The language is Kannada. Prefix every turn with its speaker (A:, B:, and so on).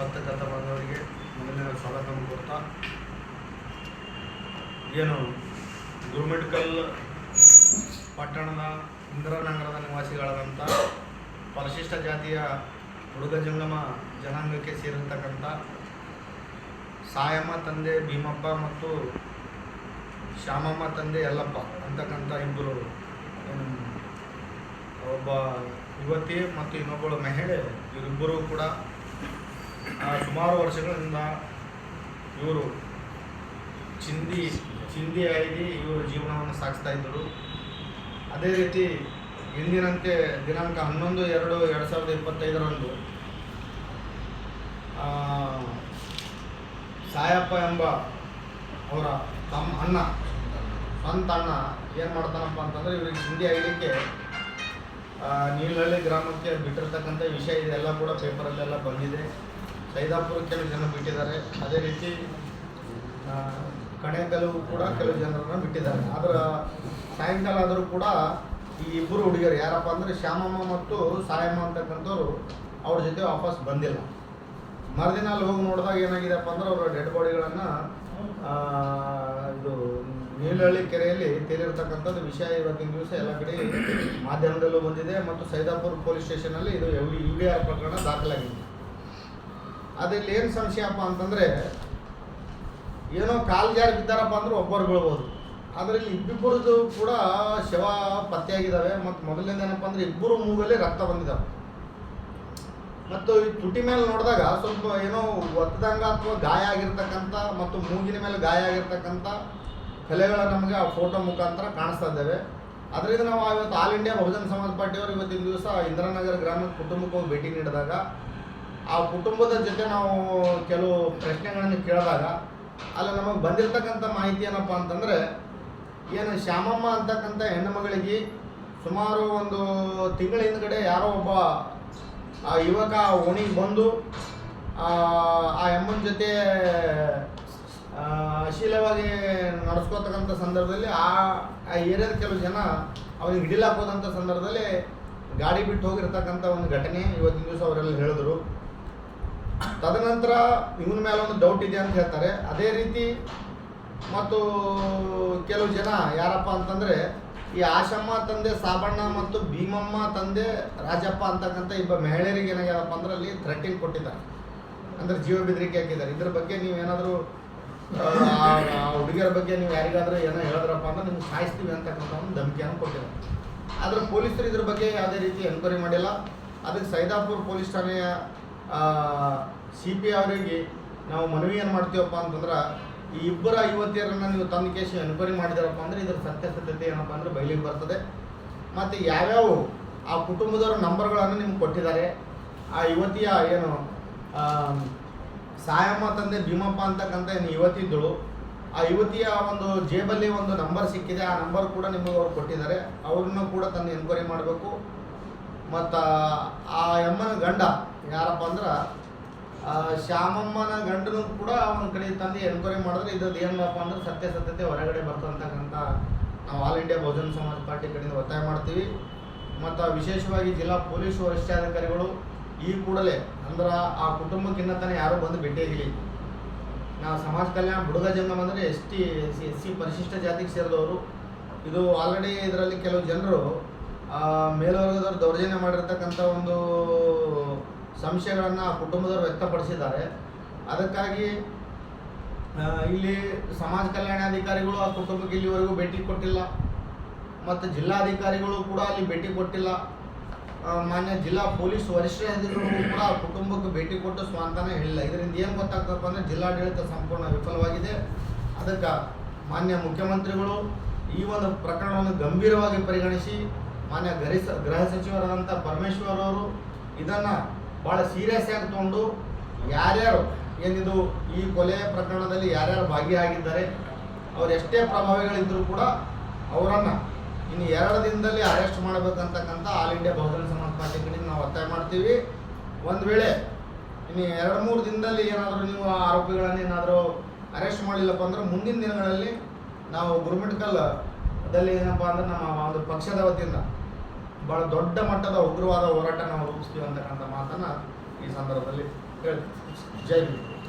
A: ಬರ್ತಕ್ಕಂಥ ಬಂದವರಿಗೆ ಮೊದಲನೇ ಸ್ವಾಗತವನ್ನು ಕೊಡ್ತಾ, ಏನು ಗುರುಮಿಡ್ಕಲ್ ಪಟ್ಟಣದ ಇಂದಿರಾನಗರದ ನಿವಾಸಿಗಳಾದಂಥ ಪರಿಶಿಷ್ಟ ಜಾತಿಯ ಹುಡುಗ ಜಂಗಮ ಜನಾಂಗಕ್ಕೆ ಸೇರಿರ್ತಕ್ಕಂಥ ಸಾಯಮ್ಮ ತಂದೆ ಭೀಮಪ್ಪ ಮತ್ತು ಶ್ಯಾಮಮ್ಮ ತಂದೆ ಯಲ್ಲಪ್ಪ ಅಂತಕ್ಕಂಥ ಇಬ್ಬರು. ಒಬ್ಬ ಯುವತಿ ಮತ್ತು ಇನ್ನೊಬ್ಬಳು ಮಹಿಳೆ, ಇವರಿಬ್ಬರೂ ಕೂಡ ಸುಮಾರು ವರ್ಷಗಳಿಂದ ಇವರು ಚಿಂದಿ ಚಿಂದಿ ಆಗಿ ಇವರು ಜೀವನವನ್ನು ಸಾಗಿಸ್ತಾ ಇದ್ದರು. ಅದೇ ರೀತಿ ಇಂದಿನಂತೆ ದಿನಾಂಕ ಹನ್ನೊಂದು, ಎರಡು ಎರಡು ಸಾವಿರದ ಇಪ್ಪತ್ತೈದರಂದು ಸಾಯಪ್ಪ ಎಂಬ ಅವರ ತಮ್ಮ ಅಣ್ಣ, ಸ್ವಂತ ಅಣ್ಣ ಏನು ಮಾಡ್ತಾನಪ್ಪ ಅಂತಂದರೆ ಇವ್ರಿಗೆ ಚಿಂದಿ ಆಗಲಿಕ್ಕೆ ನೀಲಹಳ್ಳಿ ಗ್ರಾಮಕ್ಕೆ ಬಿಟ್ಟಿರ್ತಕ್ಕಂಥ ವಿಷಯ ಇದೆಲ್ಲ ಕೂಡ ಪೇಪರಲ್ಲೆಲ್ಲ ಬಂದಿದೆ. ಸೈದಾಪುರ ಕೆಲವು ಜನ ಬಿಟ್ಟಿದ್ದಾರೆ. ಅದೇ ರೀತಿ ಕಣೆಕಲ್ಲು ಕೂಡ ಕೆಲವು ಜನರನ್ನು ಬಿಟ್ಟಿದ್ದಾರೆ. ಅದರ ಸಾಯಂಕಾಲ ಆದರೂ ಕೂಡ ಈ ಇಬ್ಬರು ಹುಡುಗಿಯರು ಯಾರಪ್ಪ ಅಂದರೆ ಶ್ಯಾಮಮ್ಮ ಮತ್ತು ಸಾಯಮ್ಮ ಅಂತಕ್ಕಂಥವ್ರು ಅವ್ರ ಜೊತೆ ವಾಪಸ್ ಬಂದಿಲ್ಲ. ಮರುದಿನ ಅಲ್ಲಿ ಹೋಗಿ ನೋಡಿದಾಗ ಏನಾಗಿದೆಪ್ಪ ಅಂದ್ರೆ ಅವರ ಡೆಡ್ ಬಾಡಿಗಳನ್ನು ಇದು ನೀಲಹಳ್ಳಿ ಕೆರೆಯಲ್ಲಿ ತೇಲಿರ್ತಕ್ಕಂಥದ್ದು ವಿಷಯ ಇವತ್ತಿನ ದಿವಸ ಎಲ್ಲ ಕಡೆ ಮಾಧ್ಯಮದಲ್ಲೂ ಬಂದಿದೆ. ಮತ್ತು ಸೈದಾಪುರ ಪೊಲೀಸ್ ಸ್ಟೇಷನಲ್ಲಿ ಇದು ಯು ಡಿ ಆರ್ ಪ್ರಕರಣ ದಾಖಲಾಗಿದೆ. ಅದ್ರಲ್ಲಿ ಏನು ಸಂಶಯಪ್ಪ ಅಂತಂದರೆ, ಏನೋ ಕಾಲು ಜಾರಿ ಬಿದ್ದಾರಪ್ಪ ಅಂದ್ರೆ ಒಬ್ಬರು ಬೀಳ್ಬೋದು. ಅದರಲ್ಲಿ ಇಬ್ಬಿಬ್ಬರದ್ದು ಕೂಡ ಶವ ಪತ್ತೆಯಾಗಿದ್ದಾವೆ ಮತ್ತು ಮೊದಲಿಂದ ಏನಪ್ಪ ಅಂದರೆ ಇಬ್ಬರು ಮೂಗಲ್ಲಿ ರಕ್ತ ಬಂದಿದ್ದಾವೆ ಮತ್ತು ಈ ತುಟಿ ಮೇಲೆ ನೋಡಿದಾಗ ಸ್ವಲ್ಪ ಏನೋ ಒತ್ತದಂಗ ಅಥವಾ ಗಾಯ ಆಗಿರ್ತಕ್ಕಂಥ ಮತ್ತು ಮೂಗಿನ ಮೇಲೆ ಗಾಯ ಆಗಿರ್ತಕ್ಕಂಥ ಕಲೆಗಳ ನಮಗೆ ಆ ಫೋಟೋ ಮುಖಾಂತರ ಕಾಣಿಸ್ತಾ ಇದ್ದಾವೆ. ಅದರಿಂದ ನಾವು ಇವತ್ತು ಆಲ್ ಇಂಡಿಯಾ ಬಹುಜನ ಸಮಾಜ ಪಾರ್ಟಿಯವರು ಇವತ್ತಿನ ದಿವಸ ಇಂದಿರಾನಗರ ಗ್ರಾಮದ ಕುಟುಂಬಕ್ಕೆ ಹೋಗಿ ಭೇಟಿ ನೀಡಿದಾಗ ಆ ಕುಟುಂಬದ ಜೊತೆ ನಾವು ಕೆಲವು ಪ್ರಶ್ನೆಗಳನ್ನು ಕೇಳಿದಾಗ ಅಲ್ಲಿ ನಮಗೆ ಬಂದಿರತಕ್ಕಂಥ ಮಾಹಿತಿ ಏನಪ್ಪ ಅಂತಂದರೆ, ಏನು ಶ್ಯಾಮಮ್ಮ ಅಂತಕ್ಕಂಥ ಹೆಣ್ಣು ಮಗಳಿಗೆ ಸುಮಾರು ಒಂದು ತಿಂಗಳ ಹಿಂದ್ಗಡೆ ಯಾರೋ ಒಬ್ಬ, ಆ ಯುವಕ ಓಣಿಗೆ ಬಂದು, ಆ ಅಮ್ಮನ ಜೊತೆ ಅಶೀಲವಾಗಿ ನಡೆಸ್ಕೋತಕ್ಕಂಥ ಸಂದರ್ಭದಲ್ಲಿ ಆ ಆ ಏರಿಯಾದ ಕೆಲವು ಜನ ಅವ್ರಿಗೆ ಹಿಡಿಲಾಕೋದಂಥ ಸಂದರ್ಭದಲ್ಲಿ ಗಾಡಿ ಬಿಟ್ಟು ಹೋಗಿರ್ತಕ್ಕಂಥ ಒಂದು ಘಟನೆ ಇವತ್ತಿನ ದಿವಸ ಅವರೆಲ್ಲ ಹೇಳಿದ್ರು. ತದನಂತರ ಇವನ ಮೇಲೆ ಒಂದು ಡೌಟ್ ಇದೆ ಅಂತ ಹೇಳ್ತಾರೆ. ಅದೇ ರೀತಿ ಮತ್ತು ಕೆಲವು ಜನ ಯಾರಪ್ಪ ಅಂತಂದರೆ, ಈ ಆಶಮ್ಮ ತಂದೆ, ಸಾಬಣ್ಣ ಮತ್ತು ಭೀಮಮ್ಮ ತಂದೆ, ರಾಜಪ್ಪ ಅಂತಕ್ಕಂಥ ಇಬ್ಬ ಮಹಿಳೆಯರಿಗೆ ಏನಾಗ್ಯಾರಪ್ಪ ಅಂದ್ರೆ ಅಲ್ಲಿ ಥ್ರೆಟಿಂಗ್ ಕೊಟ್ಟಿದ್ದಾರೆ. ಅಂದ್ರೆ ಜೀವ ಬೆದರಿಕೆ ಹಾಕಿದ್ದಾರೆ. ಇದ್ರ ಬಗ್ಗೆ ನೀವು ನೀವೇನಾದರೂ ಹುಡುಗಿಯರ ಬಗ್ಗೆ ನೀವು ಯಾರಿಗಾದ್ರೂ ಏನೋ ಹೇಳಿದ್ರಪ್ಪ ಅಂದ್ರೆ ನಿಮ್ಗೆ ಸಾಯಿಸ್ತೀವಿ ಅಂತಕ್ಕಂಥ ಒಂದು ಧಮಕಿಯನ್ನು ಕೊಟ್ಟಿದ್ದಾರೆ. ಆದರೆ ಪೊಲೀಸರು ಇದ್ರ ಬಗ್ಗೆ ಯಾವುದೇ ರೀತಿ ಎನ್ಕ್ವೈರಿ ಮಾಡಿಲ್ಲ. ಅದಕ್ಕೆ ಸೈದಾಪುರ ಪೊಲೀಸ್ ಠಾಣೆಯ ಸಿ ಪಿ ಅವರಿಗೆ ನಾವು ಮನವಿ ಏನು ಮಾಡ್ತೀವಪ್ಪ ಅಂತಂದ್ರೆ, ಈ ಇಬ್ಬರ ಯುವತಿಯರನ್ನು ನೀವು ತಂದು ಕೇಸಿ ಎನ್ಕ್ವೈರಿ ಮಾಡಿದಾರಪ್ಪ ಅಂದ್ರೆ ಇದ್ರ ಸತ್ಯಾಸತ್ಯತೆ ಏನಪ್ಪ ಅಂದ್ರೆ ಬಯಲಿಗೆ ಬರ್ತದೆ. ಮತ್ತು ಯಾವ್ಯಾವ ಆ ಕುಟುಂಬದವರ ನಂಬರ್ಗಳನ್ನು ನಿಮ್ಗೆ ಕೊಟ್ಟಿದ್ದಾರೆ, ಆ ಯುವತಿಯ ಏನು ಸಾಯಮ್ಮ ತಂದೆ ಭೀಮಪ್ಪ ಅಂತಕ್ಕಂಥ ಏನು ಯುವತಿ ಇದ್ದಳು, ಆ ಯುವತಿಯ ಒಂದು ಜೇಬಲ್ಲಿ ಒಂದು ನಂಬರ್ ಸಿಕ್ಕಿದೆ, ಆ ನಂಬರ್ ಕೂಡ ನಿಮಗೆ ಅವ್ರು ಕೊಟ್ಟಿದ್ದಾರೆ, ಅವ್ರನ್ನ ಕೂಡ ತಂದು ಎನ್ಕ್ವೈರಿ ಮಾಡಬೇಕು. ಮತ್ತು ಆ ಎಮ್ಮನ ಗಂಡ ಯಾರಪ್ಪ ಅಂದ್ರೆ ಶ್ಯಾಮಮ್ಮನ ಗಂಡನು ಕೂಡ ಅವನ ಕಡೆ ತಂದು ಎನ್ಕ್ವೈರಿ ಮಾಡಿದ್ರೆ ಇದ್ರದ್ದು ಏನಪ್ಪ ಅಂದ್ರೆ ಸತ್ಯ ಸತ್ಯತೆ ಹೊರಗಡೆ ಬರ್ತಂತಕ್ಕಂಥ ನಾವು all India Bahujan Samaj party ಕಡೆಯಿಂದ ಒತ್ತಾಯ ಮಾಡ್ತೀವಿ. ಮತ್ತು ವಿಶೇಷವಾಗಿ ಜಿಲ್ಲಾ ಪೊಲೀಸ್ ವರಿಷ್ಠಾಧಿಕಾರಿಗಳು ಈ ಕೂಡಲೇ, ಅಂದ್ರೆ ಆ ಕುಟುಂಬಕ್ಕಿನ್ನ ತಾನೇ ಯಾರೂ ಬಂದು ಭೇಟಿಯಾಗಿಲ್ಲ ನಾವು ಸಮಾಜ ಕಲ್ಯಾಣ ಹುಡುಗ ಜಂಗಮ ಅಂದರೆ S T C, S C ಪರಿಶಿಷ್ಟ ಜಾತಿಗೆ ಸೇರಿದವರು. ಇದು ಆಲ್ರೆಡಿ ಇದರಲ್ಲಿ ಕೆಲವು ಜನರು ಮೇಲ್ವರ್ಗದವರು ದೌರ್ಜನ್ಯ ಮಾಡಿರ್ತಕ್ಕಂಥ ಒಂದು ಸಂಶಯಗಳನ್ನು ಕುಟುಂಬದವರು ವ್ಯಕ್ತಪಡಿಸಿದ್ದಾರೆ. ಅದಕ್ಕಾಗಿ ಇಲ್ಲಿ ಸಮಾಜ ಕಲ್ಯಾಣಾಧಿಕಾರಿಗಳು ಆ ಕುಟುಂಬಕ್ಕೆ ಇಲ್ಲಿವರೆಗೂ ಭೇಟಿ ಕೊಟ್ಟಿಲ್ಲ. ಮತ್ತು ಜಿಲ್ಲಾಧಿಕಾರಿಗಳು ಕೂಡ ಅಲ್ಲಿ ಭೇಟಿ ಕೊಟ್ಟಿಲ್ಲ. ಮಾನ್ಯ ಜಿಲ್ಲಾ ಪೊಲೀಸ್ ವರಿಷ್ಠಾಧಿಕಾರಿಗಳು ಕೂಡ ಆ ಕುಟುಂಬಕ್ಕೆ ಭೇಟಿ ಕೊಟ್ಟು ಸ್ವಾಂತನ ಹೇಳಿಲ್ಲ. ಇದರಿಂದ ಏನು ಗೊತ್ತಾಗ್ತಪ್ಪ ಅಂದರೆ ಜಿಲ್ಲಾಡಳಿತ ಸಂಪೂರ್ಣ ವಿಫಲವಾಗಿದೆ. ಅದಕ್ಕೆ ಮಾನ್ಯ ಮುಖ್ಯಮಂತ್ರಿಗಳು ಈ ಒಂದು ಪ್ರಕರಣವನ್ನು ಗಂಭೀರವಾಗಿ ಪರಿಗಣಿಸಿ, ಮಾನ್ಯ ಗರಿಸ, ಗೃಹ ಸಚಿವರಾದಂಥ ಪರಮೇಶ್ವರ್ ಅವರು ಇದನ್ನು ಭಾಳ ಸೀರಿಯಸ್ ಆಗಿ ತಗೊಂಡು ಯಾರ್ಯಾರು ಏನಿದು ಈ ಕೊಲೆ ಪ್ರಕರಣದಲ್ಲಿ ಯಾರ್ಯಾರು ಭಾಗಿಯಾಗಿದ್ದಾರೆ, ಅವ್ರು ಎಷ್ಟೇ ಪ್ರಭಾವಿಗಳಿದ್ದರೂ ಕೂಡ ಅವರನ್ನು ಇನ್ನು ಎರಡು ದಿನದಲ್ಲಿ arrest ಮಾಡಬೇಕಂತಕ್ಕಂಥ All India Bahujan Samaj Party ನಾವು ಒತ್ತಾಯ ಮಾಡ್ತೀವಿ. ಒಂದು ವೇಳೆ ಇನ್ನು ಎರಡು ಮೂರು ದಿನದಲ್ಲಿ ಏನಾದರೂ ನೀವು ಆರೋಪಿಗಳನ್ನು ಏನಾದರೂ ಅರೆಸ್ಟ್ ಮಾಡಲಿಲ್ಲಪ್ಪ ಅಂದ್ರೆ ಮುಂದಿನ ದಿನಗಳಲ್ಲಿ ನಾವು ಗುರುಮಿಟ್ಕಲ್ ದಲ್ಲಿ ಏನಪ್ಪ ಅಂದ್ರೆ ನಮ್ಮ ಒಂದು ಪಕ್ಷದ ವತಿಯಿಂದ ಭಾಳ ದೊಡ್ಡ ಮಟ್ಟದ ಉಗ್ರವಾದ ಹೋರಾಟ ನಾವು ರೂಪಿಸ್ತೀವಿ ಅಂತಕ್ಕಂಥ ಮಾತನ್ನು ಈ ಸಂದರ್ಭದಲ್ಲಿ ಹೇಳ್ತೀವಿ ಜೈ